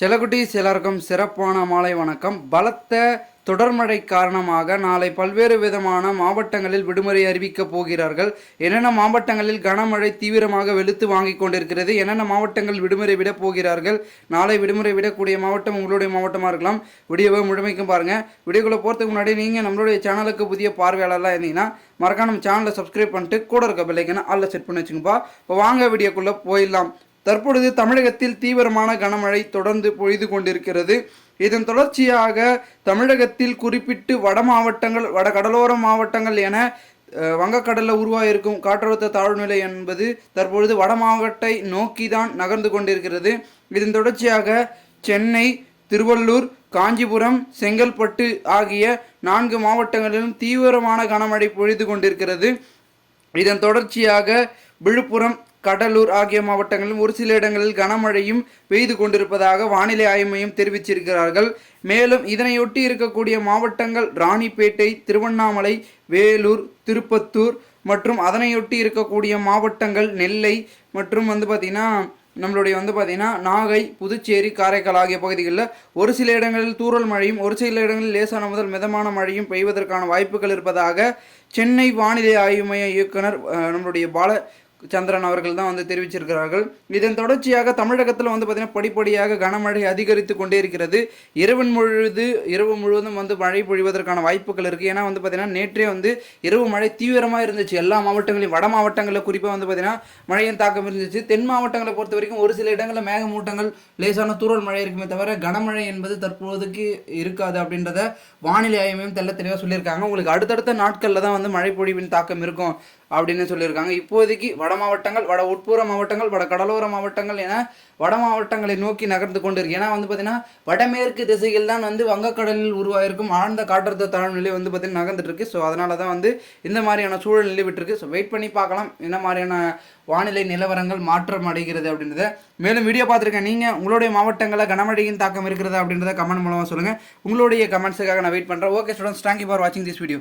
செல்லக்குட்டீஸ் எல்லாருக்கும் சிறப்பான மாலை வணக்கம். பலத்த தொடர்மழை காரணமாக நாளை பல்வேறு விதமான மாவட்டங்களில் விடுமுறை அறிவிக்கப் போகிறார்கள். என்னென்ன மாவட்டங்களில் கனமழை தீவிரமாக வெளுத்து வாங்கிக் கொண்டிருக்கிறது என்னென்ன மாவட்டங்கள் விடுமுறை விடப் போகிறார்கள் நாளை விடுமுறை விடக்கூடிய மாவட்டம் உங்களுடைய மாவட்டமாக இருக்கலாம். வீடியோவை முழுமைக்கும் பாருங்கள் வீடியோக்குள்ளே போகிறதுக்கு முன்னாடி நீங்கள் நம்மளுடைய சேனலுக்கு புதிய பார்வையாளர்லாம் இருந்தீங்கன்னா மறக்காம சேனலை சப்ஸ்கிரைப் பண்ணிட்டு கூட இருக்க பெல்லைக்கனை அல்ல செட் பண்ணி வச்சுங்கப்பா. இப்போ வாங்க வீடியோக்குள்ளே போயிடலாம். தற்பொழுது தமிழகத்தில் தீவிரமான கனமழை தொடர்ந்து பொய்து கொண்டிருக்கிறது. இதன் தொடர்ச்சியாக தமிழகத்தில் குறிப்பிட்டு வட மாவட்டங்கள் வட கடலோர மாவட்டங்கள் என வங்கக்கடலில் உருவாகியிருக்கும் காற்றழுத்த தாழ்வுநிலை என்பது தற்பொழுது வட மாவட்டத்தை நோக்கி தான் நகர்ந்து கொண்டிருக்கிறது. இதன் தொடர்ச்சியாக சென்னை திருவள்ளூர் காஞ்சிபுரம் செங்கல்பட்டு ஆகிய நான்கு மாவட்டங்களிலும் தீவிரமான கனமழை பொழிந்து கொண்டிருக்கிறது. இதன் தொடர்ச்சியாக விழுப்புரம் கடலூர் ஆகிய மாவட்டங்களிலும் ஒரு சில இடங்களில் கனமழையும் பெய்து கொண்டிருப்பதாக வானிலை ஆய்வு மையம் தெரிவிச்சிருக்கிறார்கள் மேலும் இதனையொட்டி இருக்கக்கூடிய மாவட்டங்கள் ராணிப்பேட்டை திருவண்ணாமலை வேலூர் திருப்பத்தூர் மற்றும் அதனையொட்டி இருக்கக்கூடிய மாவட்டங்கள் நெல்லை மற்றும் வந்து பார்த்திங்கன்னா நம்மளுடைய வந்து பார்த்திங்கன்னா நாகை புதுச்சேரி காரைக்கால் ஆகிய பகுதிகளில் ஒரு சில இடங்களில் தூரல் மழையும் ஒரு சில இடங்களில் லேசான முதல் மிதமான மழையும் பெய்வதற்கான வாய்ப்புகள் இருப்பதாக சென்னை வானிலை ஆய்வு மைய இயக்குனர் நம்மளுடைய பால சந்திரன் அவர்கள் தான் வந்து தெரிவிச்சிருக்கிறார்கள். இதன் தொடர்ச்சியாக தமிழகத்தில் வந்து பார்த்திங்கன்னா படிப்படியாக கனமழை அதிகரித்து கொண்டே இருக்கிறது. இரவு முழுது இரவு முழுவதும் வந்து மழை பொழிவதற்கான வாய்ப்புகள் இருக்குது ஏன்னா வந்து பார்த்திங்கன்னா நேற்றே வந்து இரவு மழை தீவிரமாக இருந்துச்சு. எல்லா மாவட்டங்களையும் வட மாவட்டங்களில் குறிப்பாக வந்து பார்த்திங்கன்னா மழையின் தாக்கம் இருந்துச்சு. தென் மாவட்டங்களை பொறுத்த வரைக்கும் ஒரு சில இடங்களில் மேகமூட்டங்கள் லேசான தூரல் மழை இருக்குமே தவிர கனமழை என்பது தற்போதைக்கு இருக்காது அப்படின்றத வானிலை ஆய்வு தெல்ல தெள்ள தெளிவாக சொல்லியிருக்காங்க. உங்களுக்கு அடுத்தடுத்த நாட்களில் தான் வந்து மழை பொழிவின் தாக்கம் இருக்கும். அப்படின்னு சொல்லியிருக்காங்க. இப்போதைக்கு வட மாவட்டங்கள் வட உட்புற மாவட்டங்கள் வட கடலோர மாவட்டங்கள் என வட மாவட்டங்களை நோக்கி நகர்ந்து கொண்டிருக்கு. ஏன்னா வந்து பார்த்தீங்கன்னா வடமேற்கு திசையில் தான் வந்து வங்கக்கடலில் உருவாயிருக்கும் ஆழ்ந்த காற்றழுத்த தாழ்நிலை வந்து பார்த்தீங்கன்னா நகர்ந்துட்டு இருக்கு ஸோ அதனால தான் வந்து இந்த மாதிரியான சூழல் நிலவிட்டிருக்கு. ஸோ வெயிட் பண்ணி பார்க்கலாம். என்ன மாதிரியான வானிலை நிலவரங்கள் மாற்றம் அடைகிறது அப்படின்றத. மேலும் வீடியோ பார்த்துருக்கேன். நீங்கள் உங்களுடைய மாவட்டங்களில் கனமழையின் தாக்கம் இருக்கிறதா அப்படின்றத கமெண்ட் மூலமாக சொல்லுங்கள் உங்களுடைய கமெண்ட்ஸுக்காக நான் வெயிட் பண்ணுறேன் okay students thank you for வாட்சிங் திஸ் வீடியோ